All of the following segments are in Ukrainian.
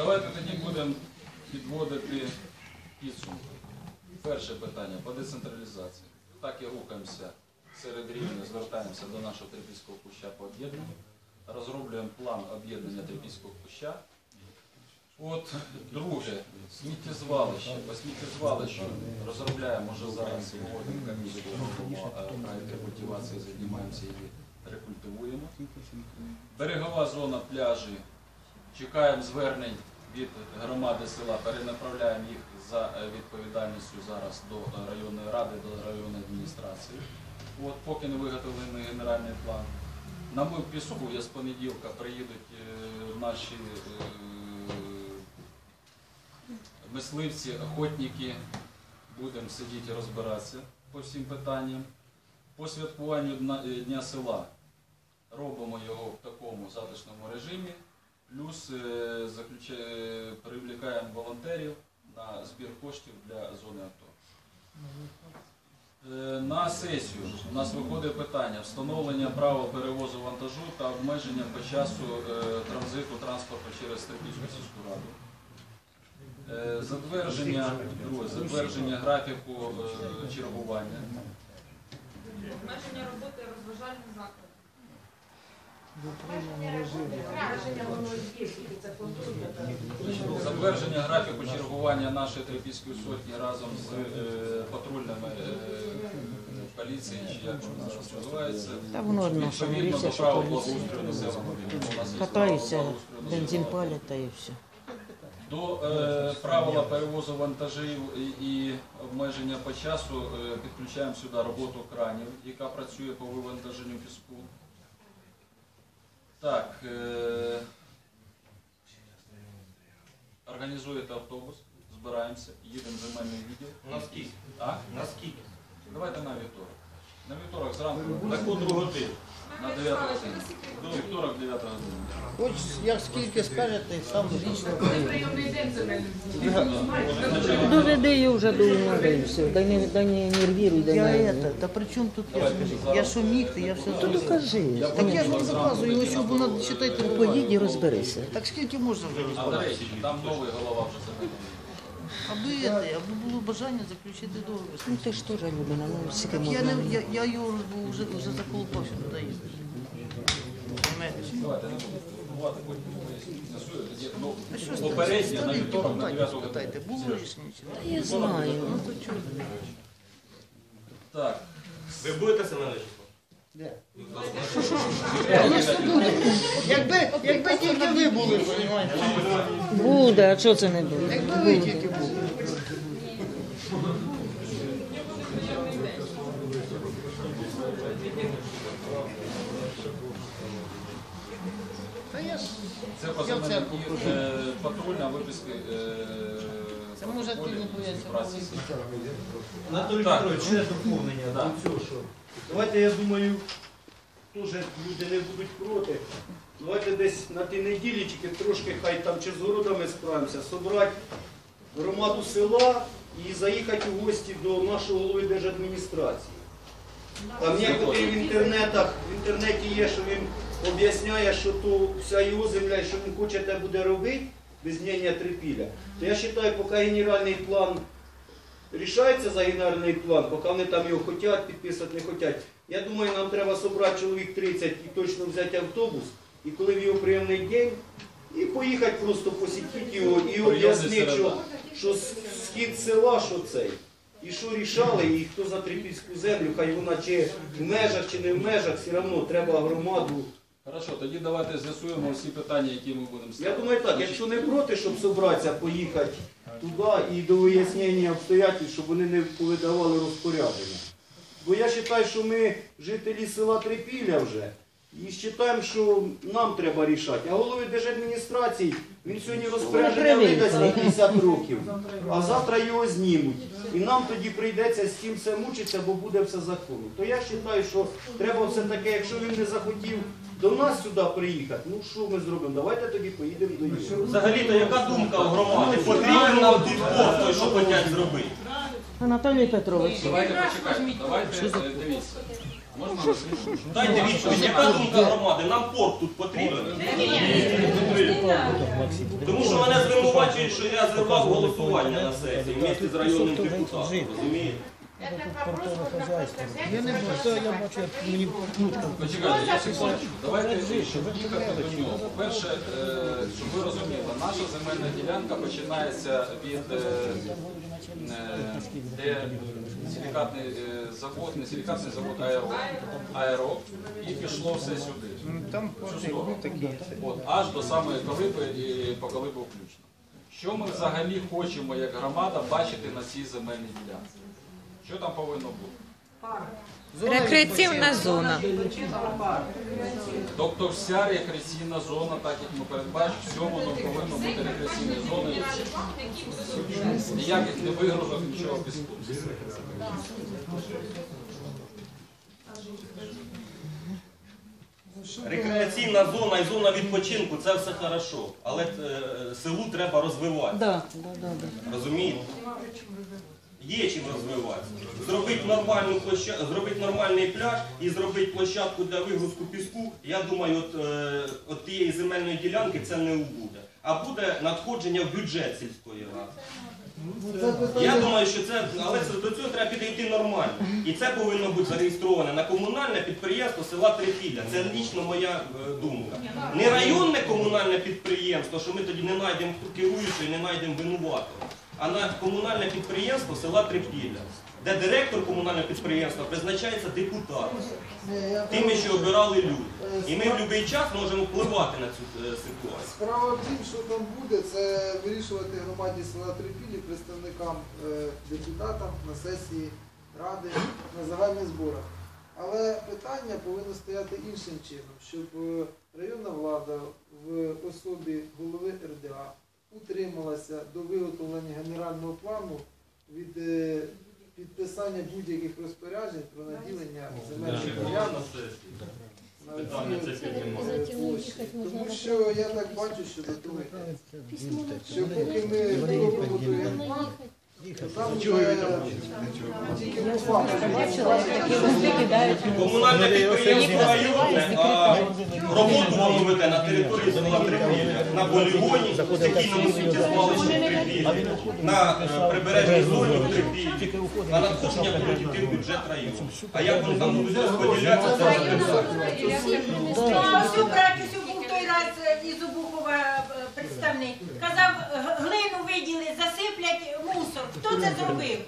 давайте тоді будемо підводити підсумки. Перше питання по децентралізації. Так і рухаємося серед рівня, звертаємося до нашого Трипільського куща по об'єднанню, розроблюємо план об'єднання Трипільського куща. От друге, сміттєзвалище. По сміттєзвалищу розробляємо вже зараз вводимо комісію, е, проект займаємося і рекультивуємо. Берегова зона пляжі. Чекаємо звернень від громади села, перенаправляємо їх за е, відповідальністю зараз до е, районної ради, до районної адміністрації. От, поки не виготовлений генеральний план. На ми піску я з понеділка приїдуть е, наші мисливці, охотники. Будемо сидіти розбиратися по всім питанням. По святкуванню Дня села робимо його в такому затишному режимі. Плюс е, е, привлікаємо волонтерів на збір коштів для зони АТО. Е, На сесію у нас виходить питання встановлення правил перевозу вантажу та обмеження по часу е, транзиту транспорту через Трипільську сільську раду. Е, Затвердження, друге, затвердження графіку е, чергування. Обмеження роботи розважальних закладів. Враження воно є, тільки це контроль. Затвердження графіку чергування нашої Трипільської сотні разом з е, патрульними е, поліції, чи як зараз називається. Та воно одно, що Відповідно міліція, до що правил поліція. благоустрою населеного пункту. У нас є Катаються, правила благоустрою бензин населеного палять та і все. До е, правила перевозу вантажів і, і обмеження по часу е, підключаємо сюди роботу кранів, яка працює по вивантаженню піску. Так, е, організуєте автобус, збираємося, їдемо в земельний відділ. Наскільки? А? Наскільки? Давайте на вівторок. На вівторок зранку На котру годину? на Михайло 9 Михайлович, годину. До вівторок 9 години. Хоч як скільки скажете, сам лічно Коли прийомний Доведи її вже до умови все. Дай не, дай не нервіруй, дай Я не... это, та при чому тут я? Я що міг, то я все То зробив. докажи. Так я ж вам доказую, ось вона, читайте, Поїдь і розберися. Так скільки можна вже А до розбирати? речі, там новий голова вже земельний. Аби, це, аби було бажання заключити договір. Ну ти ж теж людина, ну скільки Так я, не, я, я його був вже, вже заколупався туди ж попередньо на вівторок на 9 годину. спитайте, було рішення чи ні? Я знаю. Ну то чого? Так, Ви будете Семенович? Якби, якби тільки ви були, розумієте? Буде, а чого це не буде? Якби ви тільки були. Та я ж це по Я в земельним церкву і хожу. е, патрульна виписки е, Це може ти не бояться. Анатолій Петрович, ще доповнення Да. до цього, що. Давайте, я думаю, теж люди не будуть проти. Давайте десь на тій неділі, тільки трошки хай там чи з городами справимося, собрати громаду села і заїхати у гості до нашого голови держадміністрації. Там некоторі в інтернетах, в інтернеті є, що він об'ясняє, що то вся його земля, що він хоче те буде робити без мнення трипіля. То я вважаю, поки генеральний план рішається за генеральний план, поки вони там його хочуть підписати, не хочуть. Я думаю, нам треба зібрати чоловік 30 і точно взяти автобус, і коли в його прийомний день, і поїхати просто посітити його і об'яснити, що, що схід села, що цей. І що рішали, і хто за трипільську землю, хай вона чи в межах, чи не в межах, все одно треба громаду. Хорошо, тоді давайте з'ясуємо всі питання, які ми будемо Я думаю так, якщо не проти, щоб зібратися, поїхати туди і до вияснення обстоятельств, щоб вони не повидавали розпорядження. Бо я вважаю, що ми жителі села Трипілля вже, і вважаємо, що нам треба рішати. А голови держадміністрації, він сьогодні розпорядження видасть на 50 років, а завтра його знімуть. І нам тоді прийдеться з цим все мучитися, бо буде все законно. То я вважаю, що треба все таке, якщо він не захотів до нас сюди приїхати, ну що ми зробимо? Давайте тоді поїдемо до нього. Взагалі-то яка думка у громади? Потрібен нам тут пост, той, що хочуть зробити. Анатолій Петрович. Давайте почекайте, давайте дивіться. Можна? Дайте відповідь, яка думка громади? Нам порт тут потрібен. Тому що мене звинувачують, що я зривав голосування на сесії вместе з районним депутатом. Розумієте? Я не бачу, я бачу, як мені внучка. Почекайте, я секундочку. Давайте, щоб їхати до нього. По-перше, е, щоб ви розуміли, наша земельна ділянка починається від е, е, де силікатний е, завод, не силікатний завод аеро, аеро, і пішло все сюди. Там в цю. От, аж до самої колиби і по колибу включно. Що ми взагалі хочемо як громада бачити на цій земельній ділянці? Що там повинно бути? Рекреаційна зона. Тобто вся рекреаційна зона, так як ми передбачимо, все воно повинно бути рекреаційною зоною. Ніяких не вигрузок, нічого піску. Рекреаційна зона і зона відпочинку це все хорошо. Але е, селу треба розвивати. Да, да, да, да. Розумієте? Є чим розвиватися. Зробити нормальну площа... зробити нормальний пляж і зробити площадку для вигрузку піску, я думаю, от, е, от тієї земельної ділянки це не буде. А буде надходження в бюджет сільської ради. Я думаю, що це, але це, до цього треба підійти нормально. І це повинно бути зареєстроване на комунальне підприємство села Трипілля. Це лічно моя е, думка. Не районне комунальне підприємство, що ми тоді не знайдемо керуючого і не знайдемо винуватого, а на комунальне підприємство села Трипілля, де директор комунального підприємства призначається депутатом, тими, що обирали люди. І ми в будь-який час можемо впливати на цю е, ситуацію. Справа в тім, що там буде, це вирішувати громаді села Трипілі, представникам е, депутатам на сесії ради на загальних зборах. Але питання повинно стояти іншим чином, щоб е, районна влада в особі голови РДА утрималася до виготовлення генерального плану від е, підписання будь-яких розпоряджень про наділення земельних ділянок. Тому що я так бачу, що до того. Що поки ми робимо той генплан, Комунальне підприємство районне, роботу воно веде на території села Трипілля, на полігоні, стихійному сміттєзвалищі в Трипіллі, на е, прибережній зоні в Трипіллі, на надходження будуть в бюджет району. А як вони там будуть розподілятися, це вже питання. А ось у був той раз е, із Обухова е, представник. Казав, г- глину виділи, засиплять мусор. Хто це зробив?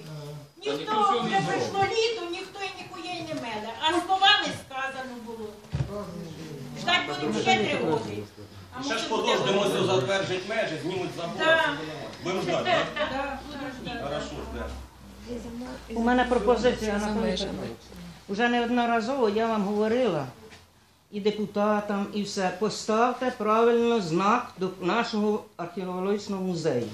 Ніхто, вже пройшло літо, ніхто і ніхує й не меле. А словами сказано було. Ждать будемо ще три роки. А Ще ж буде затверджать межі, знімуть забор. Да. Будемо ждати, так? Будемо ждати. Хорошо, ждемо. У мене пропозиція Анатолій Петрович. Уже неодноразово я вам говорила і депутатам, і все. Поставте правильно знак до нашого археологічного музею.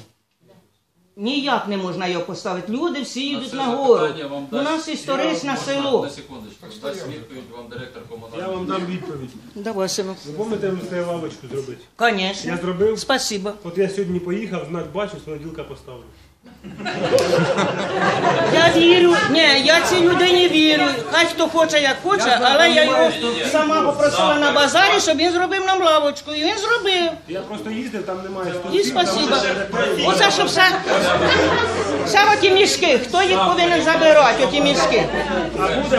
Ніяк не можна його поставити. Люди всі йдуть на гору. вам У нас історичне село. На секундочку, дасть відповідь вам директор Я вам дам відповідь. Давай, сину. Ви помните, ми стояли лавочку зробити? Конечно. Я зробив. Спасибо. От я сьогодні поїхав, знак бачу, з понеділка поставлю. Я вірю, ні, я цій людині вірю. Хай хто хоче, як хоче, але я його сама попросила на базарі, щоб він зробив нам лавочку. І він зробив. Я просто їздив, там немає І ще- Оце що все. Все оті мішки. Хто їх повинен забирати, оті мішки? Лебедь,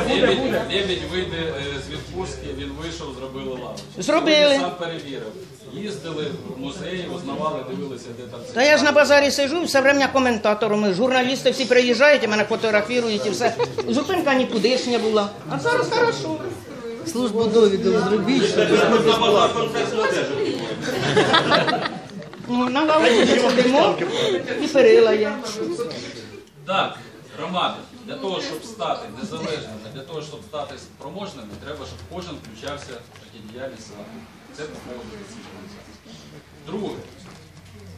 лебедь вийде е, з відпустки, він вийшов, зробили лавочку. Зробили. Сам перевірив. Їздили в музеї, узнавали, дивилися, де там це. Та я ж на базарі сижу, все время коментаторами. Журналісти всі приїжджають і мене фотографують і все. Зупинка нікудишня була. А зараз хорошо. Службу довідок зробіть. Базар контекстну одежу. Ну, на лавочку сидимо і перила є. Так, громади, для того, щоб стати незалежними, для того, щоб стати спроможними, треба, щоб кожен включався в життєдіяльність села. Це по поводу децентралізації. Друге,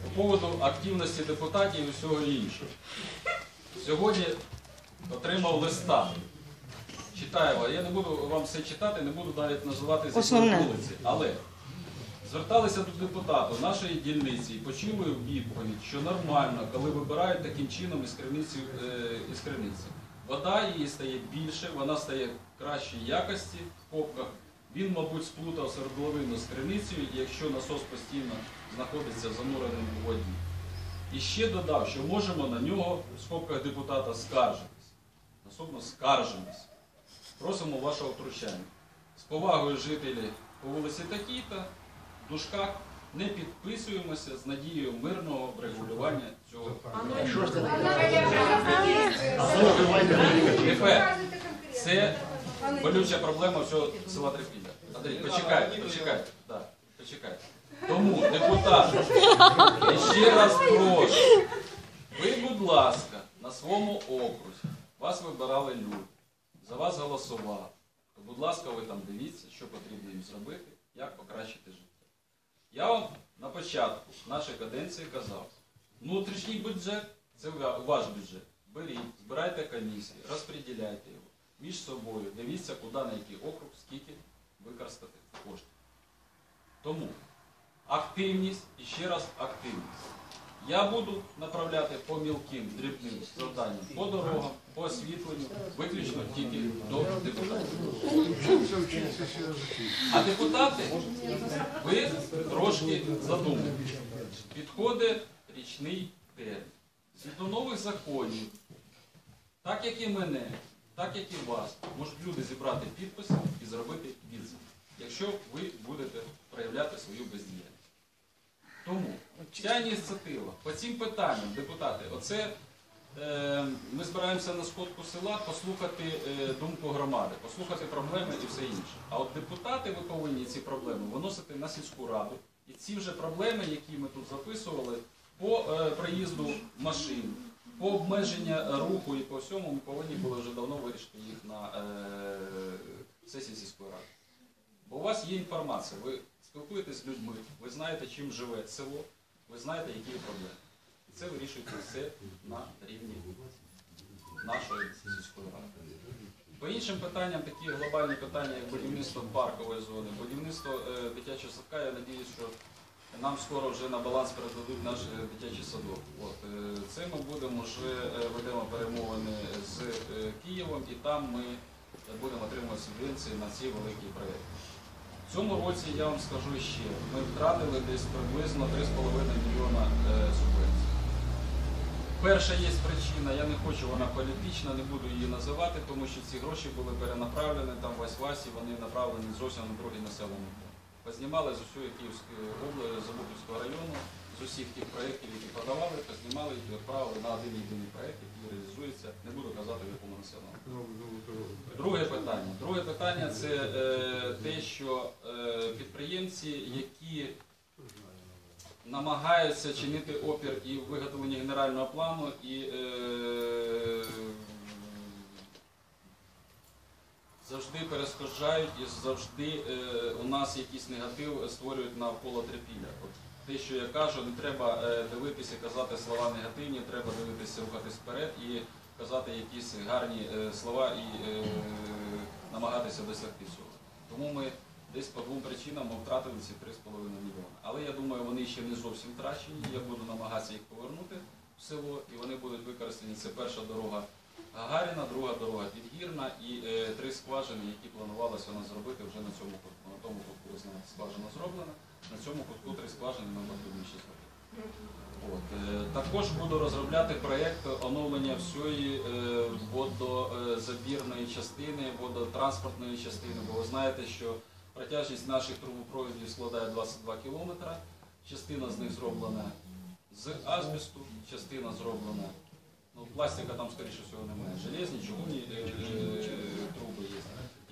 по поводу активності депутатів і всього іншого. Сьогодні отримав листа. Читаю, я не буду вам все читати, не буду навіть називати з якої вулиці. Але зверталися до депутату нашої дільниці і почули відповідь, що нормально, коли вибирають таким чином із криниці, е, із криниці. Вода її стає більше, вона стає кращої якості в попках. Він, мабуть, сплутав свердловину з криницею, якщо насос постійно знаходиться зануреним у воді. І ще додав, що можемо на нього в скобках депутата скаржитись. Особливо скаржимось. Просимо вашого втручання. З повагою жителі по вулиці Такіта, в дужках, не підписуємося з надією мирного врегулювання цього. Тепер це болюча проблема всього села Трипілля. Андрій, почекайте, почекайте. Да, почекайте. Тому, депутати, ще раз прошу, ви, будь ласка, на своєму окрузі, вас вибирали люди, за вас голосували. То, будь ласка, ви там дивіться, що потрібно їм зробити, як покращити життя. Я вам на початку нашої каденції казав, внутрішній бюджет це ваш бюджет. Беріть, збирайте комісії, розподіляйте його між собою, дивіться, куди на який округ, скільки використати коштів. Тому активність і ще раз активність. Я буду направляти по мілким, дрібним завданням, по дорогам, по освітленню, виключно тільки до депутатів. А депутати, ви трошки задумуєте. Підходить річний термін. Згідно нових законів, так як і мене, так як і вас, можуть люди зібрати підписи і зробити відзив, якщо ви будете проявляти свою бездіяльність. Тому ця ініціатива по цим питанням, депутати, оце е, ми збираємося на сходку села послухати е, думку громади, послухати проблеми і все інше. А от депутати ви повинні ці проблеми виносити на сільську раду. І ці вже проблеми, які ми тут записували, по е, приїзду машин, по обмеження руху і по всьому, ми повинні були вже давно вирішити їх на е, сесії сільської ради. У вас є інформація, ви спілкуєтесь з людьми, ви знаєте, чим живе село, ви знаєте, які є проблеми. І це вирішується все на рівні нашої сільської ради. По іншим питанням, такі глобальні питання, як будівництво паркової зони, будівництво е, дитячого садка, я сподіваюся, що нам скоро вже на баланс передадуть наш е, дитячий садок. От, е, це ми будемо вже ведемо перемовини з Києвом і там ми будемо отримувати субвенції на ці великі проєкти. Цьому році я вам скажу ще, ми втратили десь приблизно 3,5 мільйона е, субвенцій. Перша є причина, я не хочу, вона політична, не буду її називати, тому що ці гроші були перенаправлені там в Вась-Васі, вони направлені зовсім на другий населений пункт. Познімали з усієї Київської області, Забутівського району, з усіх тих проєктів, які подавали, познімали і відправили на один єдиний проєкт, який реалізується, не буду казати в якому населеному. Друге питання. Друге питання це е, те, що е, підприємці, які намагаються чинити опір і в виготовленні генерального плану, і е, завжди перешкоджають і завжди е, у нас якийсь негатив створюють навколо трипілля. Те, що я кажу, не треба е, дивитися, казати слова негативні, треба дивитися, рухатись вперед і казати якісь гарні е, слова і е, намагатися досягти цього. Тому ми десь по двом причинам втратили ці 3,5 мільйони. Але я думаю, вони ще не зовсім втрачені. Я буду намагатися їх повернути в село, і вони будуть використані. Це перша дорога Гагаріна, друга дорога Підгірна і три скважини, які планувалося нас зробити вже на цьому кутку. На тому кутку скважина зроблена, на цьому кутку три скважини потрібно ще. От, е, також буду розробляти проєкт оновлення всієї е, водозабірної частини, водотранспортної частини, бо ви знаєте, що протяжність наших трубопроводів складає 22 кілометри. Частина з них зроблена з азбесту, частина зроблена, ну пластика там, скоріше всього, немає. Железні, чугунні е, е, є,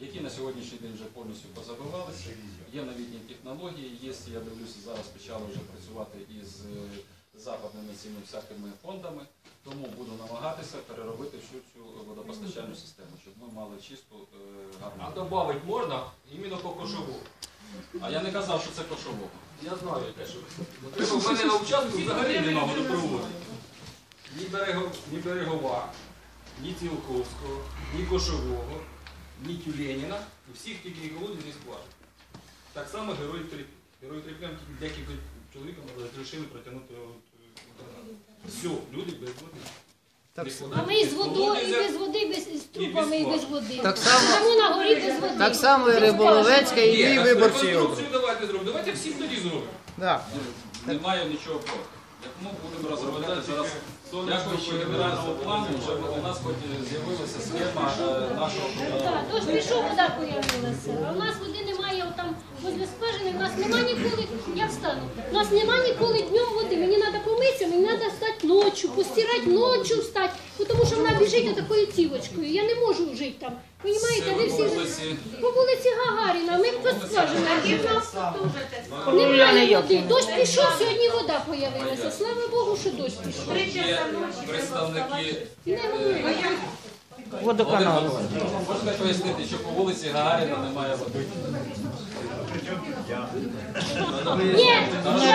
які на сьогоднішній день вже повністю позабивалися. Є новітні технології, є, я дивлюся, зараз почали вже працювати із е, западними цими всякими фондами, тому буду намагатися переробити всю цю водопостачальну систему, щоб ми мали чисту е, гарну. А добавить можна іменно по кошову. А я не казав, що це кошово. Я знаю те, що треба в мене на участку взагалі нема водопроводу. Ні берегова, ні Цілковського, ні Кошового, ні Тюленіна, і всіх тільки колодязі скважин. Так само герої Трипі. Герої Трипі декілька чоловікам розрішили протягнути інтернет. Все, люди без води. Так, А ми і з водою, і без води, без, з трубами, і без води. Так само- Тому на горі без води. Так само і Риболовецька, і мій виборчий реконструкцію округ. давайте зробимо. Давайте всім тоді зробимо. Да. Немає нічого проти. як ми будемо розробляти зараз, дякуючи генеральному плану, вже у нас хоч з'явилася схема е, нашого тож пішов, куди появилася. У нас води немає возле скважини, у нас нема ніколи, я встану, у нас нема ніколи днем води. Мені треба помитися, мені треба встати ночі, постирати ночі встати, тому що вона біжить отакою цівочкою. Я не можу жити там. Понімаєте, ви всі по вулиці. по вулиці Гагаріна, ми по скважинах. Немає води. Дощ пішов, сьогодні вода появилася. Слава Богу, що дощ пішов. Три Є часа ночі. представники Не говори. Водоканал. Можете пояснити, що по вулиці Гагаріна немає води? Ні,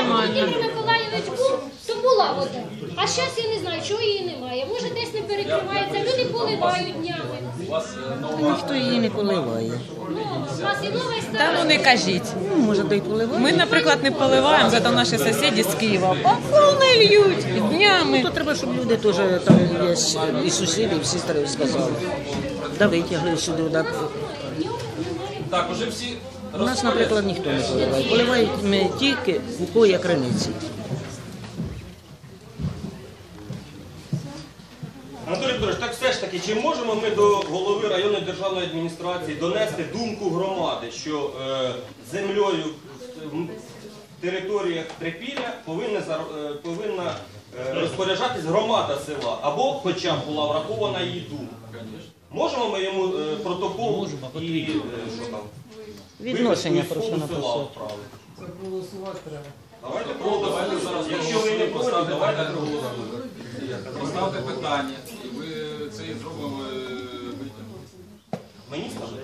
Володимир Миколаївич був, то була вода. А зараз я не знаю, чого її немає. Може десь не перекривається, люди поливають днями. У вас нова Ніхто її не поливає. Ну, Та ну не кажіть. Ну, може, дай поливає. Ми, наприклад, не поливаємо, зато наші сусіди з Києва повно льють днями. То треба, щоб люди теж там є і сусіди, і всі старі сказали. Да витягли сюди. Так, уже всі У нас, наприклад, ніхто не поливає. Поливають ми тільки у кого є криниці. Анатолій Петрович, так все ж таки, чи можемо ми до голови районної державної адміністрації донести думку громади, що е, землею в територіях Трипілля повинна, зар- е, повинна е, розпоряджатись громада села, або хоча б була врахована її думка? Можемо ми йому е, протокол і е, що там? Відношення просто написати. Це проголосувати треба. Давайте проголосуємо. зараз Якщо ви не поставите, поставте давайте питання. проголосуємо. Поставте питання, і ви це і зробимо е. Мені скажете?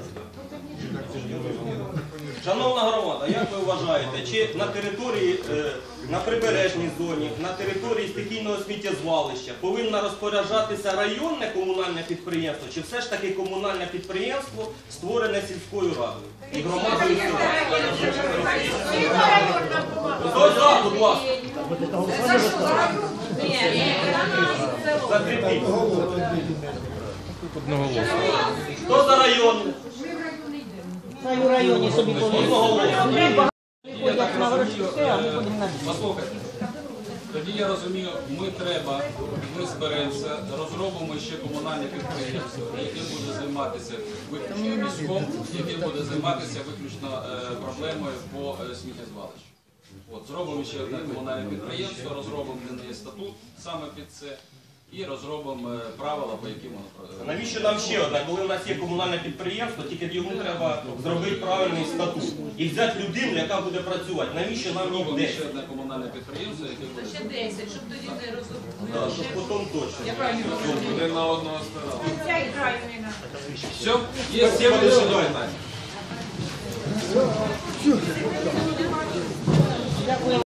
Шановна громада, як ви вважаєте, чи на території, е, на прибережній зоні, на території стихійного сміттєзвалища повинно розпоряджатися районне комунальне підприємство, чи все ж таки комунальне підприємство створене сільською радою і громадою села? За, будь ласка? Закріпіть. Хто за районне? Хай у районі собі поливають. Ходять на тоді я розумію, ми треба, ми зберемося, розробимо ще комунальне підприємство, яке буде займатися виключно піском, яке буде займатися виключно е, проблемою по е, сміттєзвалищу. От, зробимо ще одне комунальне підприємство, розробимо статут саме під це і розробимо е, правила, по яким воно Навіщо нам ще одне? Коли в нас є комунальне підприємство, тільки йому треба зробити правильний статут і взяти людину, яка буде працювати. Навіщо нам їх Зробимо ще одне комунальне підприємство, яке буде Ще 10, щоб тоді не розуміли. Да, Щоб потім точно. буде на одного сторону. Ця і краю. Все, є всі вирішення питання.